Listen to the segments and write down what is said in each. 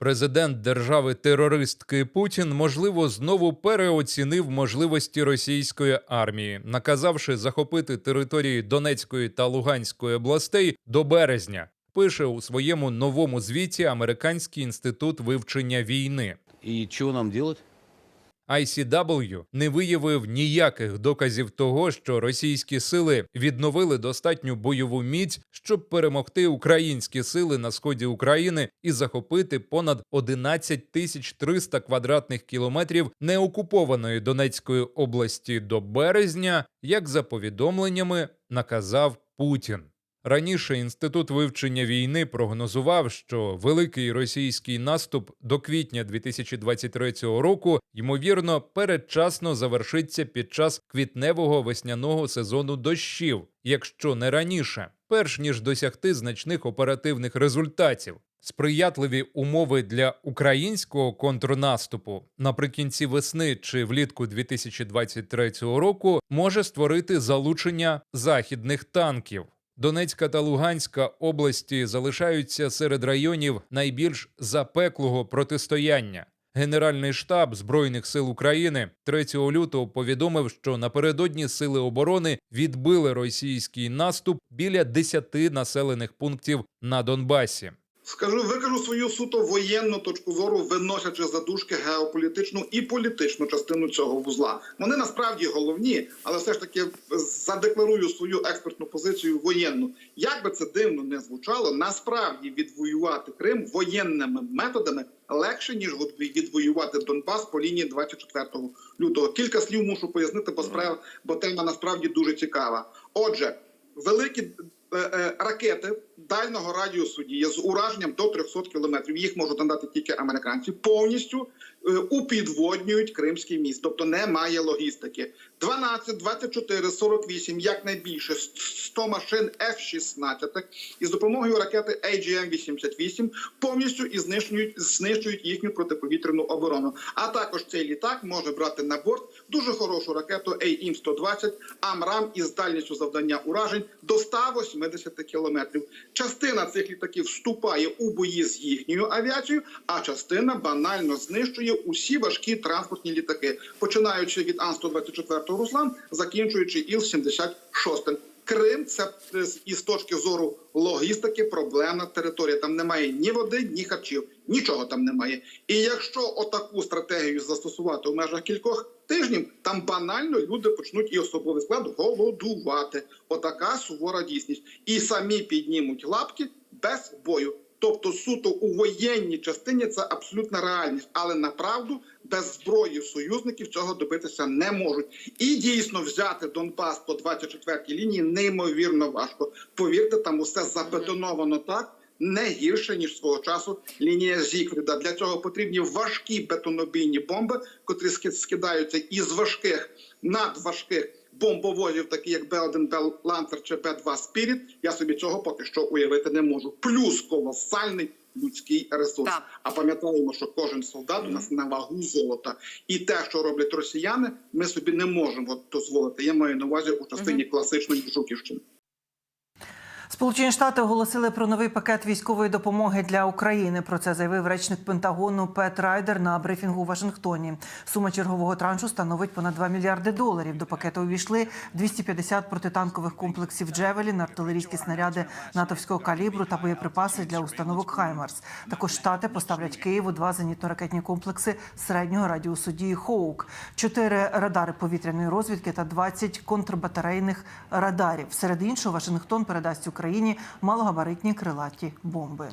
Президент держави-терористки Путін, можливо, знову переоцінив можливості російської армії, наказавши захопити території Донецької та Луганської областей до березня. Пише у своєму новому звіті Американський інститут вивчення війни. І що нам делать? ICW не виявив ніяких доказів того, що російські сили відновили достатню бойову міць, щоб перемогти українські сили на сході України і захопити понад 11 тисяч 300 квадратних кілометрів неокупованої Донецької області до березня, як за повідомленнями наказав Путін. Раніше інститут вивчення війни прогнозував, що великий російський наступ до квітня 2023 року ймовірно передчасно завершиться під час квітневого весняного сезону дощів, якщо не раніше, перш ніж досягти значних оперативних результатів. Сприятливі умови для українського контрнаступу наприкінці весни чи влітку 2023 року може створити залучення західних танків. Донецька та Луганська області залишаються серед районів найбільш запеклого протистояння. Генеральний штаб Збройних сил України 3 лютого повідомив, що напередодні сили оборони відбили російський наступ біля 10 населених пунктів на Донбасі. Скажу, викажу свою суто воєнну точку зору, виносячи задушки геополітичну і політичну частину цього вузла. Вони насправді головні, але все ж таки задекларую свою експертну позицію воєнну. Як би це дивно не звучало, насправді відвоювати Крим воєнними методами легше ніж відвоювати Донбас по лінії 24 лютого. Кілька слів мушу пояснити, бо справа, бо тема насправді дуже цікава. Отже, великі ракети дальнього радіусу дії з ураженням до 300 кілометрів. Їх можуть надати тільки американці. Повністю е, упідводнюють Кримський міст, тобто немає логістики. 12, 24, 48, якнайбільше 100 машин F-16 із допомогою ракети AGM-88 повністю і знищують, знищують їхню протиповітряну оборону. А також цей літак може брати на борт дуже хорошу ракету AIM-120 Амрам із дальністю завдання уражень до 180 кілометрів. Частина цих літаків вступає у бої з їхньою авіацією, а частина банально знищує усі важкі транспортні літаки, починаючи від Ан-124 Руслан, закінчуючи Іл-76. Крим це е, із точки зору логістики проблемна територія. Там немає ні води, ні харчів, нічого там немає. І якщо отаку стратегію застосувати в межах кількох тижнів, там банально люди почнуть і особовий склад голодувати. Отака сувора дійсність, і самі піднімуть лапки без бою. Тобто, суто у воєнній частині це абсолютна реальність, але направду без зброї союзників цього добитися не можуть. І дійсно взяти Донбас по 24-й лінії неймовірно важко. Повірте, там усе забетоновано так. Не гірше ніж свого часу лінія Зікфріда. Для цього потрібні важкі бетонобійні бомби, котрі ски- скидаються із важких надважких бомбовозів, такі як Б-1 Б Лантер чи Б-2 Спіріт. Я собі цього поки що уявити не можу. Плюс колосальний людський ресурс. Так. А пам'ятаємо, що кожен солдат у нас на вагу золота, і те, що роблять росіяни, ми собі не можемо дозволити. Я маю на увазі у частині класичної Жуківщини. Сполучені Штати оголосили про новий пакет військової допомоги для України. Про це заявив речник Пентагону Пет Райдер на брифінгу у Вашингтоні. Сума чергового траншу становить понад 2 мільярди доларів. До пакету увійшли 250 протитанкових комплексів Джевелін, артилерійські снаряди натовського калібру та боєприпаси для установок Хаймарс. Також штати поставлять Києву два зенітно-ракетні комплекси середнього радіусу дії Хоук, чотири радари повітряної розвідки та 20 контрбатарейних радарів. Серед іншого, Вашингтон передасть Україні малогабаритні крилаті бомби.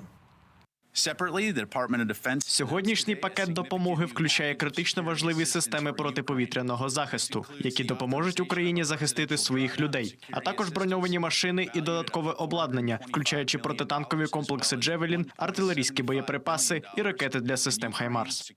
Сьогоднішній пакет допомоги включає критично важливі системи протиповітряного захисту, які допоможуть Україні захистити своїх людей, а також броньовані машини і додаткове обладнання, включаючи протитанкові комплекси Джевелін, артилерійські боєприпаси і ракети для систем Хаймарс.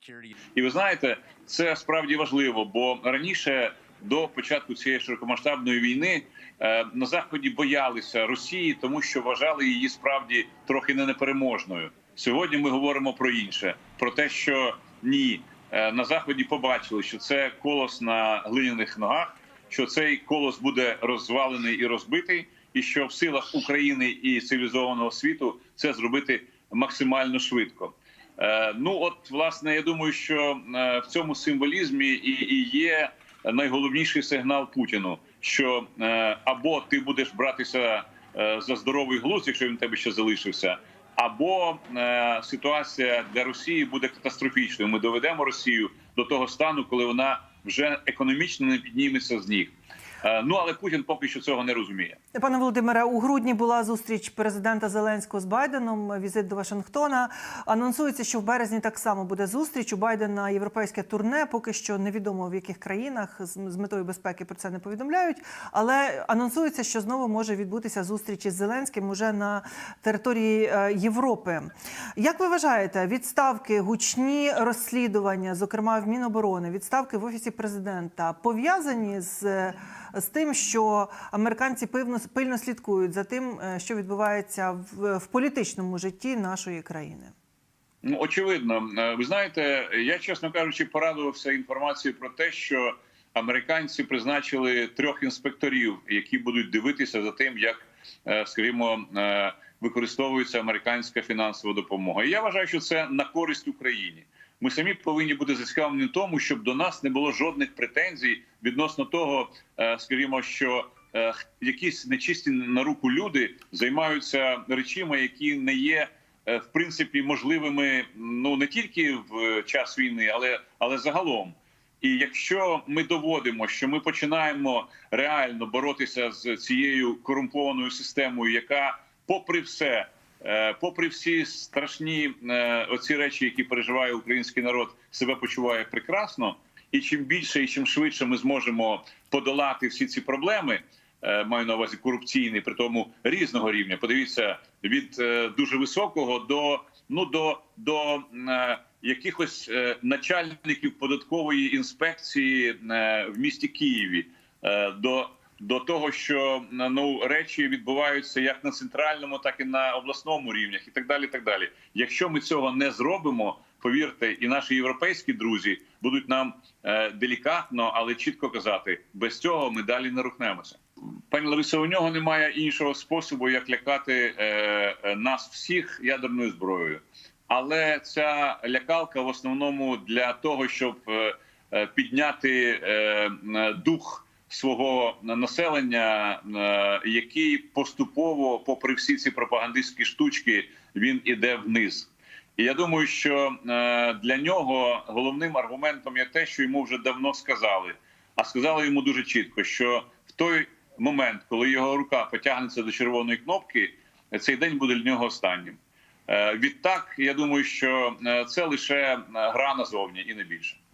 І ви знаєте, це справді важливо, бо раніше до початку цієї широкомасштабної війни е, на заході боялися Росії, тому що вважали її справді трохи не непереможною. Сьогодні ми говоримо про інше: про те, що ні, е, на заході побачили, що це колос на глиняних ногах, що цей колос буде розвалений і розбитий, і що в силах України і цивілізованого світу це зробити максимально швидко. Е, Ну от власне, я думаю, що в цьому символізмі і, і є найголовніший сигнал Путіну, що е, або ти будеш братися е, за здоровий глузд, якщо він тебе ще залишився, або е, ситуація для Росії буде катастрофічною. Ми доведемо Росію до того стану, коли вона вже економічно не підніметься з ніг. Е, Ну але Путін поки що цього не розуміє. Пане Володимире, у грудні була зустріч президента Зеленського з Байденом. Візит до Вашингтона. Анонсується, що в березні так само буде зустріч. У Байдена європейське турне. Поки що невідомо в яких країнах з метою безпеки про це не повідомляють. Але анонсується, що знову може відбутися зустріч із Зеленським уже на території е, Європи. Як ви вважаєте, відставки, гучні розслідування, зокрема в Міноборони, відставки в офісі президента, пов'язані з, з тим, що американці пивно пильно слідкують за тим, е, що відбувається в, в політичному житті нашої країни? Ну, очевидно, Е, ви знаєте, я чесно кажучи, порадувався інформацією про те, що американці призначили трьох інспекторів, які будуть дивитися за тим, як, е, скажімо, використовується американська фінансова допомога. І я вважаю, що це на користь Україні. Ми самі повинні бути зацікавлені в тому, щоб до нас не було жодних претензій відносно того, е, скажімо, що е, якісь нечисті на руку люди займаються речами, які не є е, в принципі можливими ну не тільки в час війни, але але загалом. І якщо ми доводимо, що ми починаємо реально боротися з цією корумпованою системою, яка, попри все, е, попри всі страшні е, оці речі, які переживає український народ, себе почуває прекрасно, і чим більше і чим швидше ми зможемо подолати всі ці проблеми, е, маю на увазі корупційний, при тому різного рівня. Подивіться від дуже високого до ну до, до якихось начальників податкової інспекції в місті Києві. До до того, що ну речі відбуваються як на центральному, так і на обласному рівнях, і так далі. Так далі. Якщо ми цього не зробимо, повірте, і наші європейські друзі будуть нам е, делікатно, але чітко казати, без цього ми далі не рухнемося. Пані Ларисо, у нього немає іншого способу, як лякати е, е, нас всіх ядерною зброєю. Але ця лякалка в основному для того, щоб е, е, підняти е, е, дух свого населення, е, який поступово, попри всі ці пропагандистські штучки, він іде вниз. І я думаю, що е, для нього головним аргументом є те, що йому вже давно сказали. А сказали йому дуже чітко, що в той момент, коли його рука потягнеться до червоної кнопки, цей день буде для нього останнім. Е, Відтак, я думаю, що це лише гра назовні і не більше.